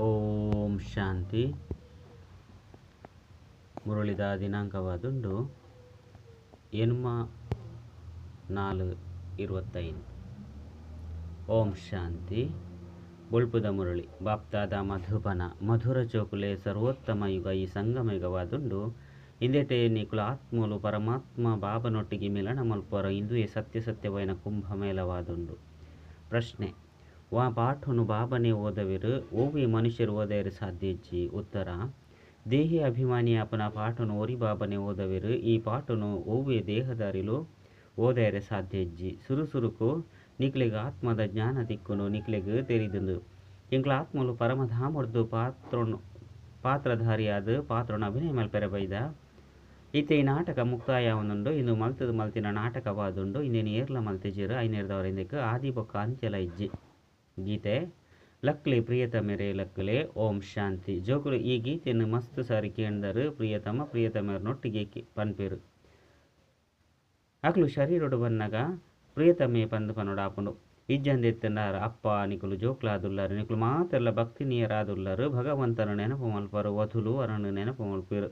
ಓಂ ಶಾಂತಿ ಮುರಳಿದ ದಿನಾಂಕವಾದುಂಡು ಎನ್ಮ ನಾಲು ಇರುವತ್ತೈದು ಓಂ ಶಾಂತಿ ಬೊಳ್ಪುದ ಮುರಳಿ ಬಾಪ್ತಾದ ಮಧುಬನ ಮಧುರ ಚೋಕುಲೆ ಸರ್ವೋತ್ತಮ ಯುಗ ಈ ಸಂಗಮ ಯುಗವಾದುಂಡು ಇಂದೆಟೆ ನಿಕುಲ ಆತ್ಮಲು ಪರಮಾತ್ಮ ಬಾಬನೊಟ್ಟಿಗೆ ಮಿಲನ ಮಲ್ಪರ ಇಂದುವೆ ಸತ್ಯ ಸತ್ಯವೈನ ಕುಂಭಮೇಳವಾದುಂಡು ಪ್ರಶ್ನೆ ವಾ ಪಾಠನು ಬಾಬನೆ ಓದವಿರು, ಓವಿ ಮನುಷ್ಯರು ಓದವರು ಸಾಧ್ಯಜ್ಜಿ ಉತ್ತರ, ದೇಹಿ ಅಭಿಮಾನಿ ಅಪನ ಪಾಠನು ಒರಿ ಬಾಬನೆ ಓದವಿರು, ಈ ಪಾಠನು ಓವಿ ದೇಹದಾರಿಲು ಓದೆರೆ ಸಾಧ್ಯಜ್ಜಿ ಸುರುಸುರುಕು, ನಿಕ್ಲೆಗ್ ಆತ್ಮದ ಜ್ಞಾನ ದಿಕ್ಕುನು ನಿಕ್ಲೆಗ್ ತೆರಿದುಂಡು ಎಂಕ್ಲ ಆತ್ಮಲು ಪರಮಧಾಮರ್ದು ಪಾತ್ರನು, ಪಾತ್ರಧಾರಿಯಾದ, ಪಾತ್ರನ ಅಭಿನಯ ಮಲ್ಪೆರ ಬೈದ ಇತ್ತೆ ಈ ನಾಟಕ ಮುಕ್ತಾಯವನ್ನುಂಡು ಇಂದು ಮಲ್ತದ ಮಲ್ತಿನ ನಾಟಕವಾದುಂಡು, ಇನ್ನೇನು ಏರ್ಲ ಮಲ್ತಿಜಿರು, ಐನೇರ್ದವರಿಂದಕ್ಕೆ ಆದಿ ಬೊಕ್ಕ ಅಂತ್ಯಲ ಇಜ್ಜಿ. ಗೀತೆ, ಲಕ್ಲಿ ಪ್ರಿಯತಮೆರೆ ಲಕ್ಲೆ, ಓಂ ಶಾಂತಿ. ಜೋಕುಲು ಈ ಗೀತೆಯನ್ನು ಮಸ್ತ್ ಸಾರಿ ಕೇಂದರು, ಪ್ರಿಯತಮ ಪ್ರಿಯತಮರನೊಟ್ಟಿಗೆ ಪನ್ಪೆರು. ಅಕ್ಲು ಶರೀರೊಡು ಬನ್ನಗ ಪ್ರಿಯತಮೆ ಪಂದು ಪನೋಡು ಆಪುಂಡು. ಇಜ್ಜಂದೆತ್ತನಾರ ಅಪ್ಪ ನಿಕುಲು ಜೋಕ್ಲಾದುಲ್ಲರು, ನಿಕುಲು ಮಾತೆಲ್ಲ ಭಕ್ತಿ ನೀಯರಾದುಲ್ಲರು ಭಗವಂತನ ನೆನಪು ಮಲ್ಪರು ವಧುಲು ವರನು ನೆನಪು ಮಲ್ಪಿರು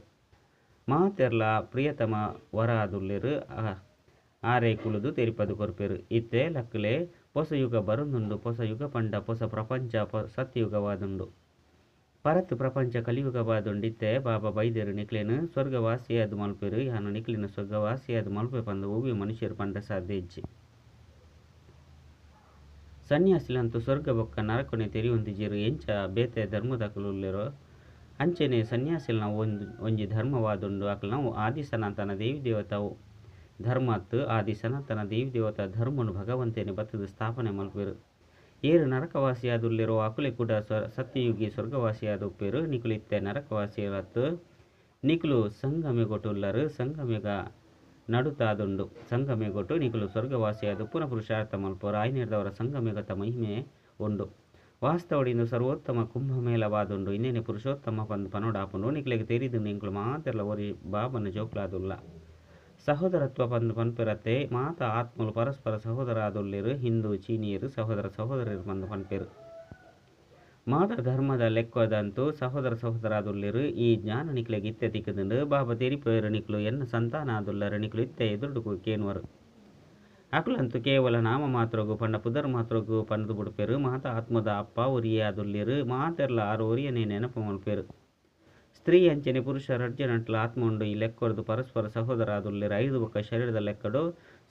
ಮಾತೆರ್ಲ ಪ್ರಿಯತಮ ವರಾದುಲ್ಲಿರು ಆರೆ ಕುಳಿದು ತೆರಿಪದು ಕೊರ್ಪೆರು. ಇತ್ತೆ ಲಕ್ಕಲೆ ಬರುನುಂಡು ಹೊಸ ಯುಗ ಪಂಡ ಹೊಸ ಪ್ರಪಂಚ ಸತ್ಯಯುಗವಾದುಂಡು ಪರತ್ ಪ್ರಪಂಚ ಕಲಿಯುಗವಾದುಂಡಿತ್ತೆ, ಬಾಬಾ ಬೈದೆರು ನಿಕ್ಲೇನು ಸ್ವರ್ಗವಾಸಿಯಾದ ಮಲ್ಪೆರು ಯಾನು ನಿಕ್ಲಿನ ಸ್ವರ್ಗವಾಸಿಯಾದ ಮಲ್ಪೆ ಪಂದ ಹೋಗಿ ಮನುಷ್ಯರು ಪಂಡ ಸಾಧ್ಯ ಇಜ್ಜಿ. ಸನ್ಯಾಸಿಲಂತೂ ಸ್ವರ್ಗ ಬೊಕ್ಕ ನರಕೊನೆ ತೆರಿಯೊಂದಿಜಿರು, ಎಂಚ ಬೇತೆ ಧರ್ಮದಕಲುಲ್ಲೆರೋ, ಅಂಚೆನೆ ಸನ್ಯಾಸಿಲ್ನ ಒಂದು, ಒಂಜಿ ಧರ್ಮವಾದುಂಡು ಆದಿ ಸನಾತನ ದೇವಿ ದೇವತಾವು ಧರ್ಮತ್ ಆದಿ ಸನಾತನ ದೇವಿ ದೇವತಾ ಧರ್ಮನು ಭಗವಂತನೇ ಬತ್ತದ ಸ್ಥಾಪನೆ ಮಲ್ಪೇರು. ಏರು ನರಕವಾಸಿಯಾದುಲ್ಲಿರೋ ಅಕುಲೆ ಕೂಡ ಸ್ವ ಸತ್ಯಯುಗಿ ಸ್ವರ್ಗವಾಸಿಯಾದ ಉಪ್ಪೇರು ನಿಕುಲು ಇತ್ತೆ ನರಕವಾಸಿಯಲತ್ತು ನಿಕುಲು ಸಂಗಮೆಗೊಟ್ಟುಲ್ಲರು ಸಂಗಮೆಗ ನಡುತ್ತಾದುಂಡು ಸಂಗಮೆಗೊಟ್ಟು ನಿಕುಲು ಸ್ವರ್ಗವಾಸಿಯಾದ ಪುನಃ ಪುರುಷಾರ್ಥ ಮಲ್ಪೋರು. ಆಯ್ನಿರ್ದವರ ಸಂಗಮೆಗತ ಮಹಿಮೆ ಉಂಡು. ವಾಸ್ತವಡಿಂದು ಸರ್ವೋತ್ತಮ ಕುಂಭಮೇಲವಾದುಂಡು ಇನ್ನೇನೆ ಪುರುಷೋತ್ತಮ ಪಂದು ಪನೋಡಾಪುಂಡು. ನಿಕ್ಲೆಗೆ ತೆರಿದು ನಿಂಕುಲು ಮಾತೆಲ್ಲ ಒರಿ ಬಾಬನ ಜೋಕ್ಲಾದುಲ್ಲ. ಸಹೋದರತ್ವ ಬಂದು ಪನ್ಪೆರತ್ತೆ ಮಾತ ಆತ್ಮಲು ಪರಸ್ಪರ ಸಹೋದರಾದುಲ್ಲಿರು ಹಿಂದೂ, ಚೀನಿಯರು, ಸಹೋದರ ಸಹೋದರರು ಬಂದು ಪನ್ಪೆರು ಮಾತ ಧರ್ಮದ ಲೆಕ್ಕದಂತೂ ಸಹೋದರ ಸಹೋದರಾದುಲ್ಲಿರು ಈ ಜ್ಞಾನ ನಿಕ್ಲೆಗೆ ಇತ್ತೆ ತಿಕ್ಕದಂಡು, ಬಾಬ ತೆರಿಪೇರು ನಿಕ್ಲು ಎನ್ನ ಸಂತಾನ ನಿಕ್ಲು ಇತ್ತೆ ಎದುರುಡು ಕೇನುವರು. ಅಕುಲಂತೂ ಕೇವಲ ನಾಮ ಮಾತ್ರಗೂ ಪಂಡ ಪುದರ್ ಮಾತ್ರಗೂ ಪಂಡದು ಬಿಡ್ಪೇರು, ಮಾತ ಆತ್ಮದ ಅಪ್ಪ ಒರಿಯೇ ಆದುಲ್ಲಿರು ಮಾತೆರ್ಲ ಆರು ಉರಿಯನೇ ನೆನಪು ಸ್ತ್ರೀ ಅಂಚನೆ ಅರ್ಜನಟ್ಲ ಆತ್ಮ ಉಂಡು ಈ ಲೆಕ್ಕೊರ್ದು ಪರಸ್ಪರ ಸಹೋದರ ಆದುಲ್ಲಿರು ಐದು ಬೊಕ್ಕ ಶರೀರದ ಲೆಕ್ಕಡು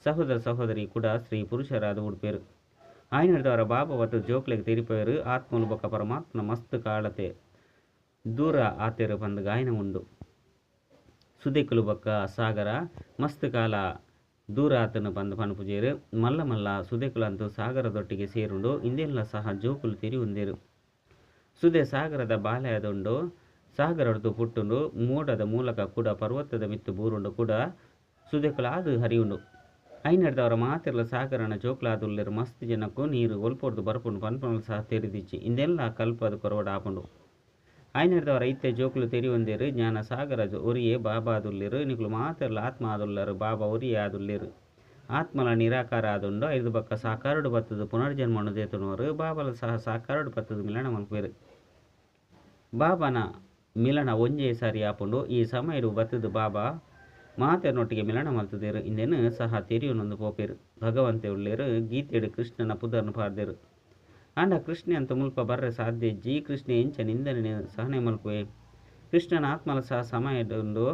ಸಹೋದರ ಸಹೋದರಿ ಕೂಡ ಸ್ತ್ರೀ ಪುರುಷರಾದ ಉಡುಪೇರು. ಆಯ್ನದವರ ಬಾಬವತ್ತು ಜೋಕ್ಲೆಗೆ ತೆರಿಪೇರು ಆತ್ಮನು ಬೊಕ್ಕ ಪರಮಾತ್ಮನ ಮಸ್ತ್ ಕಾಳತೆ. ದೂರ ಆತೆರು ಬಂದ ಗಾಯನ ಉಂಡು. ಸುದೆಕುಲು ಬೊಕ್ಕ ಸಾಗರ ಮಸ್ತ್ ಕಾಲ ದೂರ ಆತನು ಬಂದು ಪನ್ಪುಜೇರು. ಮಲ್ಲ ಮಲ್ಲ ಸುದೆಕುಲಂತೂ ಸಾಗರದೊಟ್ಟಿಗೆ ಸೇರುಂಡು, ಇಂದೆಲ್ಲ ಸಹ ಜೋಕುಲು ತಿರಿ ಉಂದೇರು ಸುದೆ ಸಾಗರದ ಬಾಲೆಯದುಂಡು ಸಾಗರದ್ದು ಪುಟ್ಟುಂಡು ಮೋಡದ ಮೂಲಕ ಕೂಡ, ಪರ್ವತದ ಮಿತ್ತು ಬೂರುಂಡು ಕೂಡ ಸುದೆಕುಲಾದು ಹರಿಯುಂಡು. ಐನಡ್ದವರ ಮಾತಿರ್ಲ ಸಾಗರನ ಜೋಕ್ಲಾದುಲ್ಲಿರು ಮಸ್ತ್ ಜನಕ್ಕೂ ನೀರು ಒಲ್ಪೊರ್ದು ಬರ್ಪುಂಡು, ಪನ್ಪನಲು ಸಹ ತೆರೆದಿಚ್ಚಿ. ಇಂದೆಲ್ಲ ಕಲ್ಪದ ಕೊರವಡ ಆಪುಂಡು. ಐನಡ್ದವರ ಇತ್ತೆ ಜೋಕುಲು ತೆರಿಯೊಂದೇರು, ಜ್ಞಾನ ಸಾಗರ ಒರಿಯೇ ಬಾಬಾದುಲ್ಲೆರು, ನಿಕುಲು ಮಾತೆರ್ಲ ಆತ್ಮ ಆದುಲ್ಲರು ಬಾಬಾ ಒರಿಯೇ ಆದುಲ್ಲಿರು. ಆತ್ಮಲ ನಿರಾಕಾರ ಆದುಂಡು, ಐದು ಬಕ್ಕ ಸಾಕಾರಡು ಬತ್ತದು ಪುನರ್ಜನ್ಮನು ದೇತುನವರು ಬಾಬಲ ಸಹ ಸಾಕಾರಡು ಬತ್ತದು ಮಿಲನ ಮಲ್ಪೇರು ಬಾಬನ ಮಿಲನ ಒಂಜೇ ಸಾರಿ ಆಪುಂಡು. ಈ ಸಮಯರು ಬತ್ತದು, ಬಾಬಾ, ಮಾತೆರ್ನೊಟ್ಟಿಗೆ ಮಿಲನ ಮಲ್ತದೇರು. ಇಂದೆನು ಸಹ ತೆರಿಯುನೊಂದು ಪೋಪೇರು ಭಗವಂತೆ ಉಳ್ಳೇರು, ಗೀತೆಡು ಕೃಷ್ಣನ ಪುದರ್ನು ಪಾಡ್ದೇರು. ಆಂಡ ಕೃಷ್ಣ ಅಂತ ಮುಲ್ಪ ಬರ್ರೆ ಸಾಧ್ಯ ಜಿ ಕೃಷ್ಣ ಇಂಚ ನಿಂದನೆ ಸಹನೆ ಮಲ್ಪುವೆ ಕೃಷ್ಣನ ಆತ್ಮಲ ಸಹ ಸಮಯಡುಂಡು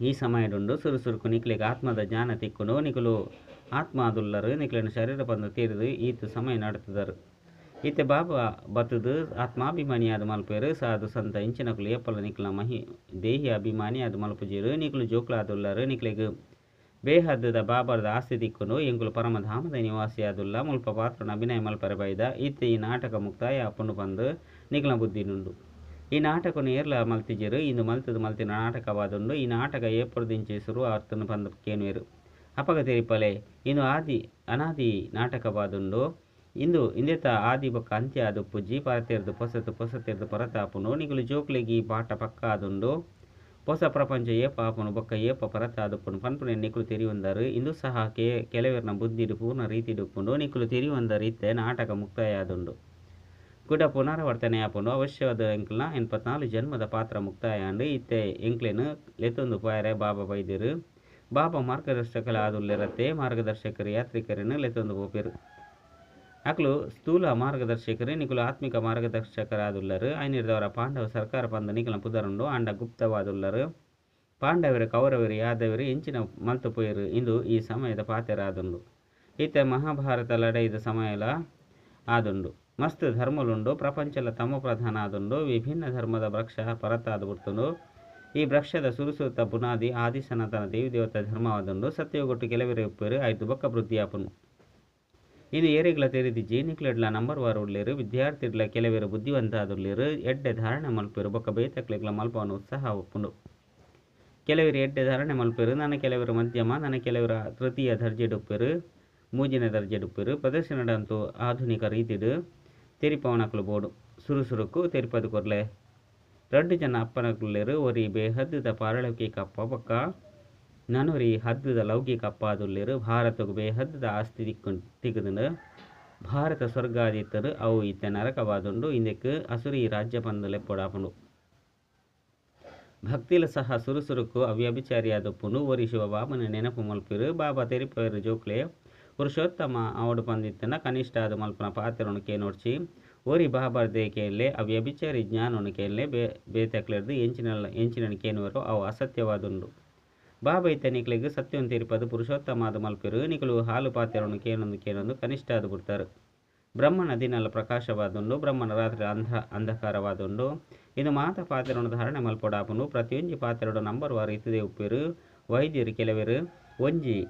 ಈ ಸಮಯಡುಂಡು ಸುರು ಸುರುಕು ನಿಕ್ಲೆಗೆ ಆತ್ಮದ ಜ್ಞಾನ ತಿಕ್ಕುಂಡು ನಿಕುಲು. ಆತ್ಮ ಅದುಲ್ಲರು ನಿಕ್ಲೆನ ಶರೀರ ಬಂದು ತೀರಿದು ಈತ ಸಮಯ ನಡತದರು. ಈತೆ ಬಾಬಾ ಬತ್ತದು ಆತ್ಮಾಭಿಮಾನಿಯಾದ ಮಲ್ಪೇರು ಸಾಧು ಸಂತ ಇಂಚಿನಕುಲು ಏಪಲ ನಿಕ್ಲ ಮಹಿ ದೇಹಿ ಅಭಿಮಾನಿಯಾದ ಮಲ್ಪುಜೀರು ನಿಕ್ಲು ಅದುಲ್ಲ ನಿಕ್ಲೆಗ್ ಬೇಹದ್ದದ ಬಾಬರದ ಆಸ್ತಿ ತಿಕ್ಕುಂಡು ಎಂಕುಲು ಪರಮಧಾಮದ ನಿವಾಸಿಯಾದುಲ್ಲ ಮುಲ್ಪ ಪಾತ್ರನ ಅಭಿನಯ ಮಲ್ಪರ ಬೈದ ಈತ ಈ ನಾಟಕ ಮುಕ್ತಾಯ ಅಪ್ಪುಂಡು ಬಂದು ನಿಕ್ಲ ಬುದ್ಧಿನುಂಡು ಈ ನಾಟಕ ಏರ್ಲ ಮಲ್ತಿಜರು ಇಂದು ಮಲ್ತದ ಮಲ್ತಿನ ನಾಟಕವಾದುಂಡು ಈ ನಾಟಕ ಏಪುರದಿಂಚೆ ಶುರು ಅರ್ಥನು ಬಂದ ಕೇನುವೆರು ಅಪಗ ತೆರಿಪಲೆ ಇನ್ನು ಆದಿ ಅನಾದಿ ನಾಟಕವಾದುಂಡು ಇಂದು ಇಂದೆತ ಆದಿ ಬೊಕ್ಕ ಅಂತ್ಯ ಆದು ಪುಜ್ಜಿ ಪರತೆರ್ದು ಪೊಸತು ಪೊಸತೆರ್ದು ಪರತಾಪುನು ನಿಗುಲು ಜೋಕ್ಲೆಗಿ ಪಾಠ ಪಕ್ಕ ಆದುಂಡು ಹೊಸ ಪ್ರಪಂಚ ಏಪ ಆಪುನು ಬೊಕ್ಕ ಏಪ ಪರತ ಆದುಪ್ಪುನು ಪನ್ಪುನೆ ನಿಕುಲು ತೆರಿಯೊಂದರು ಇಂದು ಸಹ ಕೆ ಕೆಲವೆರ್ನ ಬುದ್ಧಿಡು, ಪೂರ್ಣ ರೀತಿ ಡುಪ್ಪುಂಡು ನಿಕುಲು ತೆರಿಯೊಂದರ ರೀತಿ ನಾಟಕ ಮುಕ್ತಾಯ ಆದುಂಡು ಗುಡ ಪುನರಾವರ್ತನೆ ಆಪುಂಡು ಅವಶ್ಯವಾದ ಎಂಕ್ಲ ಎನ್ಪತ್ನಾಲ್ಕು ಜನ್ಮದ ಪಾತ್ರ ಮುಕ್ತಾಯ ಅಂಡು ಇತ್ತೆ ಎಂಕ್ಲೆನು ಲೆತ್ತೊಂದು ಪಾಯರೆ ಬಾಬಾ ಬೈದಿರು. ಬಾಬಾ ಮಾರ್ಗದರ್ಶಕಲ ಆದುಲ್ಲಿರತ್ತೆ. ಮಾರ್ಗದರ್ಶಕರು, ಯಾತ್ರಿಕರನ್ನು ಲೆತ್ತೊಂದು ಪೋಪೆರು. ಅಕ್ಲು ಸ್ಥೂಲ ಮಾರ್ಗದರ್ಶಕರೆ, ನಿಕುಲು ಆತ್ಮಿಕ ಮಾರ್ಗದರ್ಶಕರಾದುಲ್ಲರು. ನಿರ್ದವರ ಪಾಂಡವ ಸರ್ಕಾರ ಪಂದ ನಿಖಲ ಪುದರುಂಡು, ಆಂಡ ಗುಪ್ತವಾದುಲ್ಲರು. ಪಾಂಡವರು, ಕೌರವರು, ಯಾದವರು, ಇಂಚಿನ ಮಲ್ತು ಪೋಯರು ಇಂದು ಈ ಸಮಯದ ಪಾತೆರಾದುಂಡು ಇತ್ತೆ ಮಹಾಭಾರತ ಲಡೈದ ಸಮಯಲ ಆದುಂಡು. ಮಸ್ತ್ ಧರ್ಮಲುಂಡು, ಪ್ರಪಂಚಲ ತಮ್ಮ ಪ್ರಧಾನ ಆದುಂಡು ವಿಭಿನ್ನ ಧರ್ಮದ ವೃಕ್ಷ ಪರತಾದ ಬಿಡ್ತುಂಡು ಈ ವೃಕ್ಷದ ಸುರುಸುತ್ತ ಬುನಾದಿ ಆದಿ ಸನಾತನ ದೇವಿ ದೇವತಾ ಧರ್ಮವಾದುಂಡು ಸತ್ಯಗೊಟ್ಟು ಕೆಲವರೇ ಉಪ್ಪೇರು, ಆಯ್ತು ಬೊಕ್ಕ ವೃದ್ಧಿ ಇದು ಏರಿಗಳ ತೆರೆದಿಜ್ಜಿ ನಿಕ್ಲೆಡ್ಲ ನಂಬರ್ ವಾರ ಉಳ್ಳೇರು ವಿದ್ಯಾರ್ಥಿಗಳ ಕೆಲವೇರು ಬುದ್ಧಿವಂತ ಆದುಳ್ಳೇರು ಎಡ್ಡೆ ಧಾರಣೆ ಮಲ್ಪೇರು, ಬೊಕ್ಕ ಬೇತಕ್ಲೆಗ್ಲ ಮಲ್ಪವನ್ನು ಉತ್ಸಾಹ ಒಪ್ಪುಂಡು. ಕೆಲವರು ಎಡ್ಡೆ ಧಾರಣೆ ಮಲ್ಪೇರು, ನನ್ನ ಕೆಲವರು ಮಧ್ಯಮ, ನನ್ನ ಕೆಲವರ ತೃತೀಯ ದರ್ಜೆ ಡುಪ್ಪೇರು, ಮೂಜಿನ ದರ್ಜೆ ಡುಪ್ಪೇರು ಪ್ರದರ್ಶನಡಂತೂ ಆಧುನಿಕ ರೀತಿಡು ತೆರಿಪವನಕ್ಕಲು ಬೋಡು. ಸುರುಸುರುಕು ತೆರಿಪದು ಕೊರ್ಲೆ. ರಡ್ಡು ಜನ ಅಪ್ಪನಕುಲ್ಲೆರು ಒರಿ ಬೇಹದ್ದ ಪಾರಳಕಿ ಕಪ್ಪ ಪಕ್ಕ ನನೊರಿ ಹದ್ದದ ಲೌಕಿಕ ಅಪ್ಪ ಭಾರತಗು ಬೇ ಬೇಹದ್ದುದ ಆಸ್ತಿ ದಿಕ್ಕು ತಿಗುದುಂಡು. ಭಾರತ ಸ್ವರ್ಗಾದಿತ್ತರು ಅವು ಇತ್ತೆ ನರಕವಾದುಂಡು. ಇಂದೆಕ್ ಅಸುರಿ ರಾಜ್ಯ ಬಂದಲೆ ಲೆಪ್ಪೊಡಾಪುಂಡು ಭಕ್ತಿಲ ಸಹ ಸುರುಸುರುಕು ಅವ್ಯಭಿಚಾರಿಯಾದಪ್ಪುಂಡು. ಒರಿ ಶಿವ ಬಾಬನ ನೆನಪು ಮಲ್ಪಿರು. ಬಾಬಾ ತೆರಿಪೇರು ಜೋಕ್ಲೆ ಪುರುಷೋತ್ತಮ ಅವಡು ಪಂದಿತ್ತನ ಕನಿಷ್ಠ ಆದ ಮಲ್ಪನ ಪಾತ್ರನು ಕೇನೋಡ್ಚಿ. ಓರಿ ಬಾಬರ್ ಕೇಳಲೆ ಅವ್ಯಭಿಚಾರಿ ಜ್ಞಾನನು ಕೇಳಲೆ ಬೇ, ಬೇತಕ್ಲೆರ್ದು ಎಂಚಿನ ಪುರುಷೋತ್ತಮಾದ ಮಲ್ಪಿರು ನಿಕ್ಲು ಹಾಲು ಪಾತ್ರವನ್ನು ಕೇನೊಂದು ಕೇನೊಂದು ಕನಿಷ್ಠ ಆದ ಬಿಡ್ತಾರೆ. ಬ್ರಹ್ಮನ ದಿನಲ್ಲ ಪ್ರಕಾಶವಾದುಂಡು, ಬ್ರಹ್ಮನ ರಾತ್ರಿ ಅಂಧ ಅಂಧಕಾರವಾದುಂಡು. ಇದು ಮಾತ ಪಾತ್ರವನ್ನು ಧಾರಣೆ ಮಲ್ಪೊಡಾಪುಂಡು, ಪ್ರತಿಯೊಂಜಿ ಪಾತ್ರೆಡು ನಂಬರ್ ವಾರ ಇತ್ತದೆ ಉಪ್ಪೇರು. ವೈದ್ಯರು ಕೆಲವರು, ಒಂಜಿ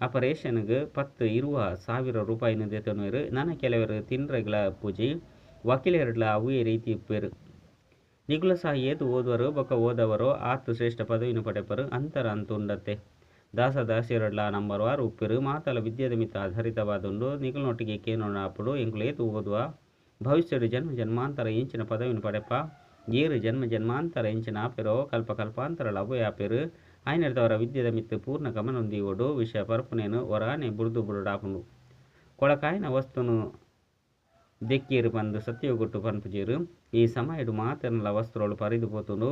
ಆಪರೇಷನ್ಗೆ ಪತ್ತು ಇರುವ ಸಾವಿರ ರೂಪಾಯಿನ ದೆತನುವೆರು ನನ್ನ ಕೆಲವರು ತಿಂಡ್ರೆಗಳ ಪೂಜಿ ವಕೀಲರುಗಳ ಅವೇ ರೀತಿ ಉಪ್ಪೇರು. ನಿಗುಲ ಸಹ ಏತು ಓದುವರು ಬೊಕ್ಕ ಓದವರು, ಆತು ಶ್ರೇಷ್ಠ ಪದವಿನ ಪಡೆಪರು, ಅಂತರ ಅಂತುಂಡತ್ತೆ ದಾಸ ದಾಸಿಯರಡ್ಲ ನಂಬರ್ ವಾರು ಉಪ್ಪಿರು, ಮಾತಲ ವಿದ್ಯೆದ ಮಿತ ಆಧಾರಿತವಾದುಂಡು ನಿಗುಲನೊಟ್ಟಿಗೆ ಕೇನೋಣಾಪುಡು ಅಪ್ಪಡು, ಎಂಕುಲು ಏತು ಓದುವ. ಭವಿಷ್ಯಡು ಜನ್ಮ ಜನ್ಮಾಂತರ ಇಂಚಿನ ಪದವಿನ ಪಡೆಪ. ಏರು ಜನ್ಮ ಜನ್ಮಾಂತರ ಇಂಚಿನ ಆಪಿರೋ, ಕಲ್ಪ ಕಲ್ಪಾಂತರ ಲವ್ವ ಆಪೆರು ಆಯ್ನಡ್ದವರ ವಿದ್ಯೆದ ಮಿತ್ತು ಪೂರ್ಣ ಗಮನೊಂದಿ ಒಡು ವಿಷಯ ಪರ್ಪುನೇನು ಒರಾನೆ ಬುಡ್ದು ಬುರುಡಾಪುಂಡು ಕೊಳಕಾಯಿನ ವಸ್ತುನು ದೆಕ್ಕೀರು ಬಂದು ಸತ್ಯಗೊಟ್ಟು ಪನ್ಪುಜೀರು ಈ ಸಮಯಡು ಮಾತನಲ ವಸ್ತ್ರಗಳು ಪರಿದು ಪೋತುಂಡು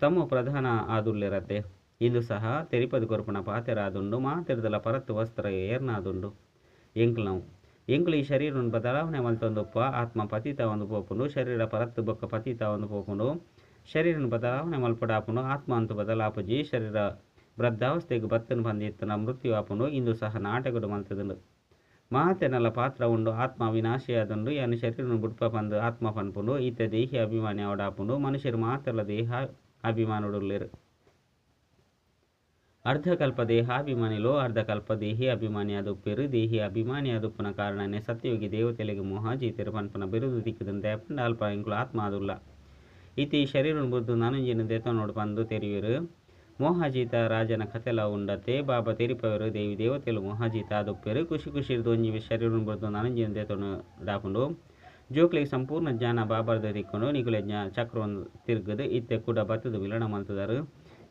ತಮ್ಮ ಪ್ರಧಾನ ಆದುಲ್ಲೆರತ್ತೆ ಇಂದು ಸಹ ತೆರಿಪದು ಪಾತೆರ ಪಾತೆರಾದುಂಡು ಮಾತೆರ್ದಲ ಪರತ್ತು ವಸ್ತ್ರ ಏರ್ನಾದುಂಡು. ಎಂಕ್ಲವು. ಎಂಕ್ಲು ಈ ಶರೀರವನ್ನು ಬದಲಾವಣೆ ಮಲ್ತೊಂದುಪ್ಪ. ಆತ್ಮ ಪತಿತ ಒಂದು ಪೋಪುಂಡು. ಶರೀರ ಪರತ್ತು ಬೊಕ್ಕ ಪತಿತ ಒಂದು ಪೋಪುಂಡು. ಶರೀರನ ಬದಲಾವಣೆ ಮಲ್ಪಡಾಪುಂಡು. ಆತ್ಮ ಅಂತು ಬದಲಾಪುಜಿ. ಶರೀರ ವೃದ್ಧಾವಸ್ಥೆಗೆ ಬತ್ತನ್ನು ಬಂದಿತ್ತನ ಮೃತ್ಯು ಆಪುಂಡು. ಇಂದು ಸಹ ನಾಟಕಡು ಮಲ್ತದುಂಡು ಮಾತೆನಲ ಪಾತ್ರ ಉಂಡು, ಆತ್ಮ ವಿನಾಶಿಯಾದಂಡು ಯಾನು ಶರೀರನು ಬುಡ್ಪ ಪಂದು ಆತ್ಮ ಪನ್ಪುಂಡು, ಈತ ದೇಹಿ ಅಭಿಮಾನಿ ಅವಡಾಪುಂಡು ಮನುಷ್ಯರು ಮಾತ್ರಲ ದೇಹ ಅಭಿಮಾನುಡುಲ್ಲೆರು. ಅರ್ಧಕಲ್ಪ ದೇಹಾಭಿಮಾನಿಲೋ ಅರ್ಧಕಲ್ಪ ದೇಹಿ ಅಭಿಮಾನಿ ಅದುಪ್ಪೆರು. ದೇಹಿ ಅಭಿಮಾನಿ ಅದುಪ್ಪುನ ಕಾರಣನೆ ಸತ್ಯಯೋಗಿ ದೇವತೆಲೆಗೆ ಮೋಹ, ಜೀತೆರು ಪನ್ಪನ ಬಿರುದು ದಿಕ್ಕದಂತೆ ಅಲ್ಪ ಇಂಕುಲು ಆತ್ಮ ಅದುಲ್ಲ. ಇತಿ ಶರೀರನು ಬುದ್ದು ನಾನುಂಜಿನ ಬಂದು ಪಂದು ಮೋಹಜೀತ ರಾಜನ ಕಥೆಲ ಉಂಡತೆ ಬಾಬ ತೆರಿಪವರು ದೇವಿ ದೇವತೆಲು ಮೋಹಜೀತ ಪೆರು ಖುಷಿ ಖುಷಿ ಒಂಜಿ ಶರೀರನು ಬರ್ದು ನನಂಜಿನ ದೇತನು ಡಾಪುಂಡು ಜೋಕ್ಲಿಗೆ ಸಂಪೂರ್ಣ ಜ್ಞಾನ ಬಾಬಾರ್ದ ತಿಕ್ಕೊಂಡು ನಿಗುಲೆ ಜ್ಞಾ ಚಕ್ರವನ್ನು ತಿರುಗದು ಇತ್ತೆ ಕೂಡ ಬತ್ತದು ವಿಲಣ ಮಂತದರು.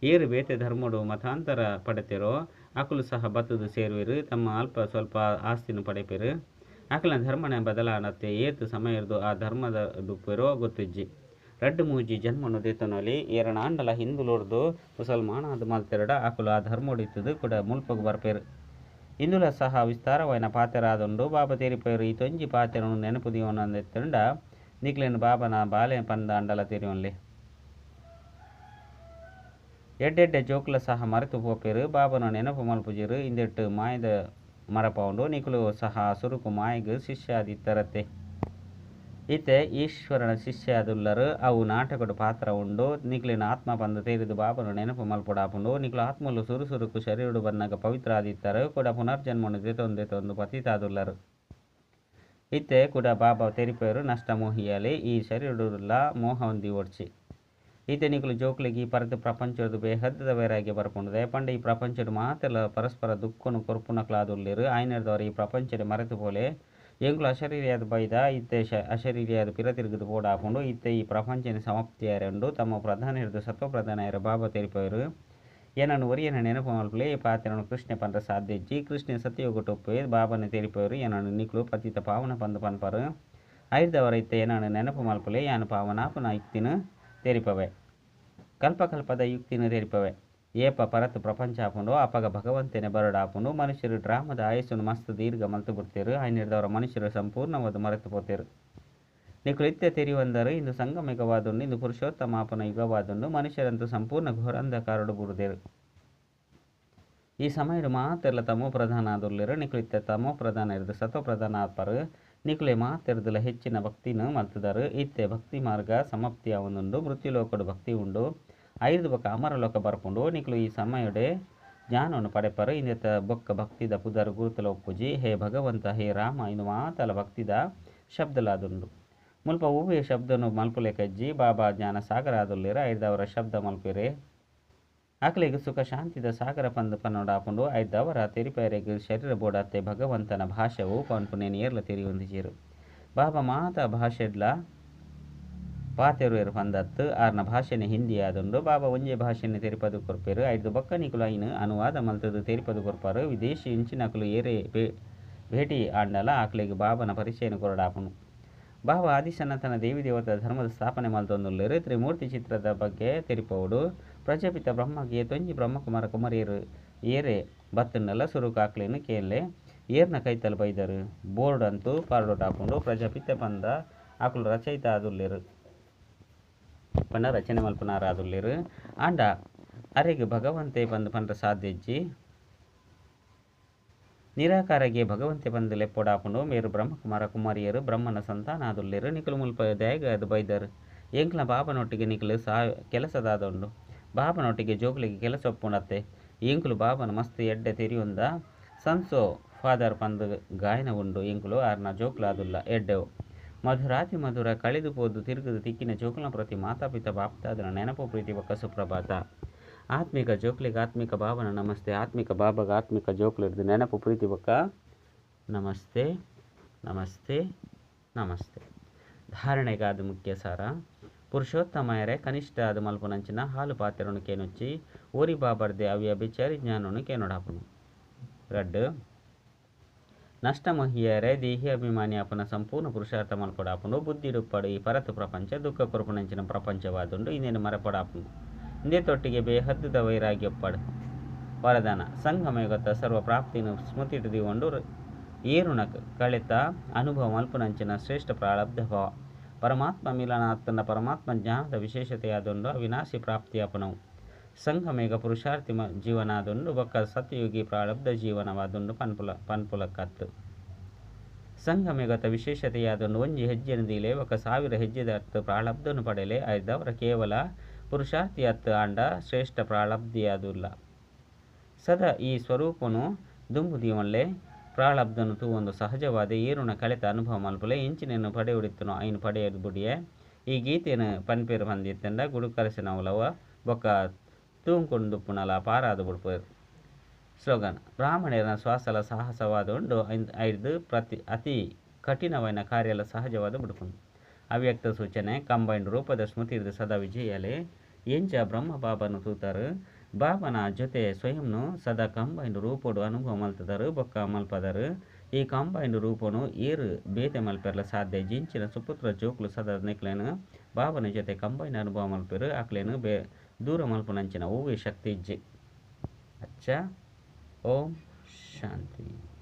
ಏರು ಬೇತೆ ಧರ್ಮಡು ಮತಾಂತರ ಪಡೆತಿರೋ, ಅಕುಲು ಸಹ ಬತ್ತದು ಸೇರುವಿರು, ತಮ್ಮ ಅಲ್ಪ ಸ್ವಲ್ಪ ಆಸ್ತಿನ ಪಡೆಪೆರು. ಅಕಲ ಧರ್ಮನ ಬದಲಾನತ್ತೆ ಏತು ಸಮಯರ್ದು ಆ ಧರ್ಮದ ಡುಪ್ಪೆರೋ ಗೊತ್ತಿಜ್ಜಿ. ರಡ್ಡು ಮೂಜಿ ಜನ್ಮನು ದೇತನೊಲಿ ಏರಣ ಆಂಡಲ ಹಿಂದುಲೋರ್ದು ಮುಸಲ್ಮಾನ ಅದು ಮಲ್ತೆರಡ ಅಕುಲು ಆ ಧರ್ಮೋಡಿತ್ತದು ಕೂಡ ಮುಲ್ಪಗು ಬರ್ಪೇರು. ಇಂದುಲ ಸಹ ವಿಸ್ತಾರವಾಯಿನ ಪಾತೆರಾದುಂಡು ಬಾಬ ತೆರಿಪೇರು ಈ ತೊಂಜಿ ಪಾತೆರನು ನೆನಪು ದಿವನಂದೆತ್ತಂಡ ನಿಕ್ಲೆನ್ ಬಾಬನ ಬಾಲೆ ಪಂದ ಅಂಡಲ ತೆರಿಯೊನ್ಲಿ. ಎಡ್ಡೆಡ್ಡೆ ಜೋಕ್ಲ ಸಹ ಮರೆತು ಪೋಪೇರು ಬಾಬನ ನೆನಪು ಮಲ್ಪುಜಿರು ಇಂದೆಟ್ಟು ಮಾಯದ ಮರಪೌಂಡು ನಿಕುಲು ಸಹ ಸುರುಕು ಮಾಯಿಗೆ ಶಿಷ್ಯ ಆದಿತ್ತರತ್ತೆ ಈತೆ ಈಶ್ವರನ ಶಿಷ್ಯ ಅದುಲ್ಲರು ಅವು ನಾಟಕಡು ಪಾತ್ರ ಉಂಡು ನಿಕ್ಲಿನ ಆತ್ಮ ಬಂದು ತೇರಿದು ಬಾಬನು ನೆನಪು ಮಲ್ಪೊಡಾಪುಂಡು ನಿಕ್ಲು ಆತ್ಮಲು ಸುರು ಸುರುಕು ಶರೀರಡು ಬನ್ನಾಗ ಪವಿತ್ರ ಆದಿತ್ತರು ಕೂಡ ಪುನರ್ಜನ್ಮನು ದೇತೊಂದು ದೇತೊಂದು ಪತಿತಾದುಲ್ಲರು. ಇತ್ತೆ ಕೂಡ ಬಾಬಾ ತೆರಿಪೇರು ನಷ್ಟ ಮೋಹಿಯಲಿ, ಈ ಶರೀರಡುಲ್ಲ ಮೋಹ ಹೊಂದಿ ಓಡ್ಚಿ. ಈತೆ ನಿಕ್ಲು ಜೋಕ್ಲಿಗೆ ಈ ಪರದ ಪ್ರಪಂಚದ ಬೇಹದ್ದದ ಬೇರಾಗಿ ಬರ್ಕೊಂಡದೆ ಪಂಡ ಈ ಪ್ರಪಂಚದ ಮಾತೆಲ್ಲ ಪರಸ್ಪರ ದುಃಖನು ಕೊರ್ಪುನಕ್ಲಾದುಲ್ಲಿರು, ಆಯ್ನರ್ದವರು ಈ ಪ್ರಪಂಚದ ಮರೆತು ಪೋಲೆ ಎಂಕ್ಲು అశరీర్యాది ಬೈದ, ಇತ್ತೆ ಶ పిరతిరుగుదు ಪಿರ ತಿರುಗದು ఈ ತಮ್ಮ ಪ್ರಧಾನ ಹಿಡಿದು ಸತ್ವ ಪ್ರಧಾನ ಬಾಬಾ ತೆರಿಪವರು. ಏನನ್ನು ಒರಿಯನ ನೆನಪು ಮಲ್ಪಲೆ ಈ ಪಾತ್ರನು ಕೃಷ್ಣ ಪಂದ ಸಾಧ್ಯಜ್ಜಿ ಕೃಷ್ಣ ಸತ್ಯಯೋಗ ಟೊಪ್ಪೆ ಬಾಬನ ತೆರಿಪವರು, ಏನನ್ನು ನಿಕ್ಲು ಪತಿತ ಪಾವನ ಪಂದ ಪನ್ಪರು. ಐದವರ ಇತ್ತ ಏನಾನು ನೆನಪು ಮಲ್ಪಲೆ ಯಾನು ಪಾವನಾಪನ ಯುಕ್ತಿನ ತೆರಿಪವೆ. ಕಲ್ಪಕಲ್ಪದ ಯುಕ್ತಿನ ತೆರಿಪವೆ. ಏಪ ಪರತ್ ಪ್ರಪಂಚ ಆಪುಂಡು ಅಪಗ ಭಗವಂತನೇ ಬರಡಾಪುಂಡು ಮನುಷ್ಯರು ಡ್ರಾಮದ ಆಯಸ್ಸನ್ನು ಮಸ್ತ್ ದೀರ್ಘ ಮಲ್ತು ಬಿಡ್ತೀರು. ಐನಿಡ್ದವರ ಮನುಷ್ಯರು ಸಂಪೂರ್ಣವಾದ ಮರೆತು ಪೋತೇರು ನಿಖಲು ಇತ್ಯ ತೆರಿವಂದರು, ಇಂದು ಸಂಗಮಿಕವಾದುಂಡು ಇಂದು ಪುರುಷೋತ್ತಮಾಪನ ಯುಗವಾದುಂಡು, ಮನುಷ್ಯರಂತೂ ಸಂಪೂರ್ಣ ಘೋರಂಧಕಾರಡು ಬುರುದೇರು ಈ ಸಮಯಡು ಮಾತೆರ್ಲ ತಮೋ ಪ್ರಧಾನ ಆದುರ್ಲಿರು ಇತ್ತ ತಮೋ ಪ್ರಧಾನ ಇರದು ಸತೋ ಪ್ರಧಾನ ಆತ್ಪರು. ನಿಕುಲೆ ಮಾತೆರ್ದಲ ಹೆಚ್ಚಿನ ಭಕ್ತಿನ ಮಲ್ತದರು. ಇತ್ತೆ ಭಕ್ತಿ ಮಾರ್ಗ ಸಮಾಪ್ತಿ ಮೃತ್ಯು ಮೃತ್ಯುಲೋಕಡು ಭಕ್ತಿ ಉಂಡು. ಐದು ಬೊಕ್ಕ ಅಮರಲೋಕ ಬರ್ಪುಂಡು ನಿಖಲು ಈ ಸಮಯಡೆ ಜ್ಞಾನವನ್ನು ಪಡೆಪರು ಇಂದೆತ ಬೊಕ್ಕ ಭಕ್ತಿದ ಪುದರ್ ಗುರುತಲ ಒಪ್ಪುಜಿ, ಹೇ ಭಗವಂತ, ಹೇ ರಾಮ, ಇನ್ನು ಮಾತಲ ಭಕ್ತಿದ ಶಬ್ದಲಾದುಂಡು ಮುಲ್ಪ ಉಭಯ ಶಬ್ದನು ಮಲ್ಪುಲೆ ಕಜ್ಜಿ, ಬಾಬಾ ಜ್ಞಾನ ಸಾಗರ ಆದುಲ್ಲೇರ, ಐದವರ ಶಬ್ದ ಮಲ್ಪಿರೆ. ಆಕಲಿಗೆ ಸುಖ ಶಾಂತಿದ ಸಾಗರ ಪಂದ ಪನ್ನೋಡಾಪುಂಡು ಐದವರ ತೆರಿಪೇರೆಗೆ ಶರೀರ ಬೋಡತ್ತೆ ಭಗವಂತನ ಭಾಷೆವು ಪನ್ಪುನೇನು ನೇರ್ಲ ತೆರಿ ಹೊಂದಿಜೀರು ಬಾಬಾ ಮಾತ ಭಾಷೆಡ್ಲ ಪಾತೆರು ಹೊಂದತ್ತು, ಆರ್ನ ಭಾಷೆನೆ ಹಿಂದಿ ಆದುಂಡು ಬಾಬಾ ಒಂಜೆ ಭಾಷೆನೆ ತೆರಿಪದು ಕೊರ್ಪೆರು, ಐದು ಬಕ್ಕನಿಕುಲು ಐನು ಅನುವಾದ ಮಲ್ತದು ತೆರಿಪದು ಕೊರ್ಪಾರು, ವಿದೇಶಿ ಇಂಚಿನಕುಲು ಏರೆ ಭೇಟಿ ಆಂಡಲ, ಆಕಲಿಗೆ ಬಾಬನ ಪರಿಚಯನ ಕೊರಡಾಪನು ಬಾಬಾ ಆದಿಶನಾಥನ ದೇವಿ ದೇವತಾ ಧರ್ಮದ ಸ್ಥಾಪನೆ ಮಲ್ತೊಂದುಲ್ಲೇರು, ತ್ರಿಮೂರ್ತಿ ಚಿತ್ರದ ಬಗ್ಗೆ ತೆರಿಪವುಡು ಪ್ರಜಾಪಿತ ಬ್ರಹ್ಮಗೆ ತೊಂಜಿ ಬ್ರಹ್ಮಕುಮಾರ ಕುಮಾರಿಯರು ಏರೆ ಬತ್ತನ್ನೆಲ್ಲ ಸುರುಕು ಆಕ್ಲೇನು ಕೇಳಲೆ, ಏರ್ನ ಕೈ ತಲುಪೈದರು ಬೋರ್ಡ್ ಅಂತೂ ಪಾರ್ಡೋಟ್ ಹಾಕೊಂಡು ಪ್ರಜಾಪಿತ ಬಂದ ಆಕಲು ರಚಯಿತ ಆದುಲ್ಲೇರು. ಪಂಡ ರಚನೆ ಮಲ್ಪನಾರ ಆದುಲ್ಲೇರು ಆಂಡ, ಅರೆಗೆ ಭಗವಂತೆ ಬಂದು ಪಂಡ ಸಾಧ್ಯಜ್ಜಿ. ನಿರಾಕಾರಗೆ ಭಗವಂತೆ ಬಂದು ಲೆಪ್ಪೊಡಾಪುಂಡು ಮೇರು ಬ್ರಹ್ಮಕುಮಾರ ಕುಮಾರಿಯರು ಬ್ರಹ್ಮನ ಸಂತಾನ ಆದುಲ್ಲೇರು ನಿಖಲು ಮುಲ್ಪ ದಯಗ ಅದು ಬೈದರು. ಎಂಕ್ಲ ಬಾಬನೊಟ್ಟಿಗೆ ನಿಖಲು ಸಾ, ಕೆಲಸದಾದುಂಡು. ಬಾಬನೊಟ್ಟಿಗೆ ಜೋಗ್ಲಿಗೆ ಕೆಲಸ ಒಪ್ಪುಣತ್ತೆ. ಎಂಕುಲು ಬಾಬನ ಮಸ್ತ್ ಎಡ್ಡೆ ತೆರಿಯೊಂದ. ಸಂಸೋ, ಫಾದರ್ ಪಂದ್ ಗಾಯನ ಉಂಡು. ಎಂಕುಲು ಆರ್ನ ಜೋಕ್ಲಾದುಲ್ಲ ಎಡ್ಡೆವು. ಮಧುರಾತಿ ಮಧುರ ಕಳೆದು ಹೋದು ತಿರುಗದು ತಿಕ್ಕಿನ ಜೋಕುಲ ಪ್ರತಿ ಮಾತಾಪಿತ ಬಾಪ್ತಾದರ ನೆನಪು ಪ್ರೀತಿ ಬಕ್ಕ ಸುಪ್ರಭಾತ ಆತ್ಮಿಕ ಜೋಕ್ಲಿಗೆ ಆತ್ಮಿಕ ಭಾವನ, ನಮಸ್ತೆ. ಆತ್ಮಿಕ ಬಾಬಾಗ ಆತ್ಮಿಕ ಜೋಕ್ಲಿರ್ದು ನೆನಪು ಪ್ರೀತಿ ಬಕ್ಕ. ನಮಸ್ತೆ ನಮಸ್ತೆ ನಮಸ್ತೆ. ಧಾರಣೆಗಾದ ಮುಖ್ಯ ಸಾರ. ಪುರುಷೋತ್ತಮಯರೇ ಕನಿಷ್ಠ ಆದ ಮಲ್ಪುನಂಚಿನ ಹಾಲು ಪಾತ್ರೆಯನ್ನು ಕೇನೊಚ್ಚಿ, ಓರಿ ಬಾಬರ್ದೆ ಅವಿಯ ಬಿಚಾರಿ ಜ್ಞಾನವನ್ನು ಕೇನೊಡಾಪುನು ರಡ್ಡು. ಅಪನ ಸಂಪೂರ್ಣ ಪುರುಷಾರ್ಥ ಮಲ್ಪಡಾಪುಂಡು ಬುದ್ಧಿ ಡುಪ್ಪಡು ಈ ಪರತು ಪ್ರಪಂಚ, ದುಃಖ ಕೊರಪುನಂಚಿನ ಪ್ರಪಂಚವಾದುಂಡು ಇನ್ನೇನು ಮರಪಡಾಪುಂಡು ಇಂದೇ ತೊಟ್ಟಿಗೆ ಬೇಹದ್ದುದ ವೈರಾಗ್ಯಪ್ಪಡು. ವರದಾನ ಸಂಗಮಯುಗತ ಸರ್ವ ಪ್ರಾಪ್ತಿನು ಸ್ಮೃತಿಡಿದುಕೊಂಡು ಏರುಣಕ್ ಕಳೆತ ಅನುಭವ ಮಲ್ಪುನಂಚಿನ ಶ್ರೇಷ್ಠ ಪ್ರಾರಬ್ಧ ಭಾವ ಪರಮಾತ್ಮ ಮಿಲನಾತ್ಮನ ಪರಮಾತ್ಮ ಜ್ಞಾನದ ವಿಶೇಷತೆಯಾದೊಂದು ಅವಿನಾಶಿ ಪ್ರಾಪ್ತಿಯಪನವು ಸಂಗಮೇಗ ಪುರುಷಾರ್ಥಿ ಜೀವನಾದೊಂದು ಬೊಕ್ಕ ಸತ್ಯಯುಗಿ ಪ್ರಾರಬ್ಧ ಜೀವನವಾದೊಂದು ಪನ್ಪುಲ ಪನ್ಪುಲಕ್ಕತ್ತು ಸಂಘಮೇಗತ ವಿಶೇಷತೆಯಾದೊಂದು ಒಂಜಿ ಹೆಜ್ಜೆನ ದೀಲೆ, ಒಕ್ಕ ಸಾವಿರ ಹೆಜ್ಜೆದ ಅರ್ಥ ಪ್ರಾರಬ್ಧನು ಪಡೆಲೆ ಐದವರ ಕೇವಲ ಪುರುಷಾರ್ಥಿ ಅತ್ತು ಆಂಡ ಶ್ರೇಷ್ಠ ಪ್ರಾರಬ್ಧಿಯಾದುಲ್ಲ. ಸದಾ ಈ ಸ್ವರೂಪನು ದುಂಬು ದೀವನ್ಲೆ ಪ್ರಾಳಬ್ಧನು ಒಂದು ಸಹಜವಾದ ಏರುಣ ಕಳೆತ ಅನುಭವ ಮಲ್ಪಲೆ ಇಂಚಿನನ್ನು ಪಡೆ ಉಡಿತನು ಐನು ಪಡೆಯದು ಬುಡಿಯೆ ಈ ಗೀತೆಯನ್ನು ಪನ್ಪೇರು ಬಂದಿತ್ತಂಡ ಗುಡು ಕರೆಸಿನವಲವ ಬೊಕ್ಕ ತೂಂಕೊಂಡು ಪುಣಲ ಪಾರಾದು ಬಿಡ್ಪೇರು. ಸ್ಲೋಗನ್ ಬ್ರಾಹ್ಮಣರ ಶ್ವಾಸಲ ಸಾಹಸವಾದುಂಡು ಐದು ಪ್ರತಿ ಅತಿ ಕಠಿಣವೈನ ಕಾರ್ಯಲ ಸಹಜವಾದ ಬಿಡ್ಕೊಂಡು ಅವ್ಯಕ್ತ ಸೂಚನೆ, ಕಂಬೈಂಡ್ ರೂಪದ ಸ್ಮೃತಿರ್ದು ಸದಾ ವಿಜಯಲೆ, ಎಂಚ ಬ್ರಹ್ಮ ಬಾಬನು ತೂತರು ಬಾಬನ ಜೊತೆ ಸ್ವಯಂನು ಸದಾ ಕಂಬೈಂಡ್ ರೂಪಡು ಅನುಭವ ಮಲ್ತದರು, ಬೊಕ್ಕ ಮಲ್ಪದರು. ಈ ಕಂಬೈಂಡ್ ರೂಪನು ಏರು ಬೇತೆ ಮಲ್ಪೆರ್ಲ ಸಾಧ್ಯ, ಜಿಂಚಿನ ಸುಪುತ್ರ ಜೋಕ್ಲು ಸದಾ ನಿಕ್ಲೇನು ಬಾಬನ ಜೊತೆ ಕಂಬೈಂಡ್ ಅನುಭವ ಮಲ್ಪೆರು ಅಕ್ಲೇನು ಬೇ ದೂರ ಮಲ್ಪುನಂಚಿನ ಹೂವಿ ಶಕ್ತಿ ಇಜ್ಜಿ. ಅಚ್ಚ. ಓಂ. ಶಾಂತಿ.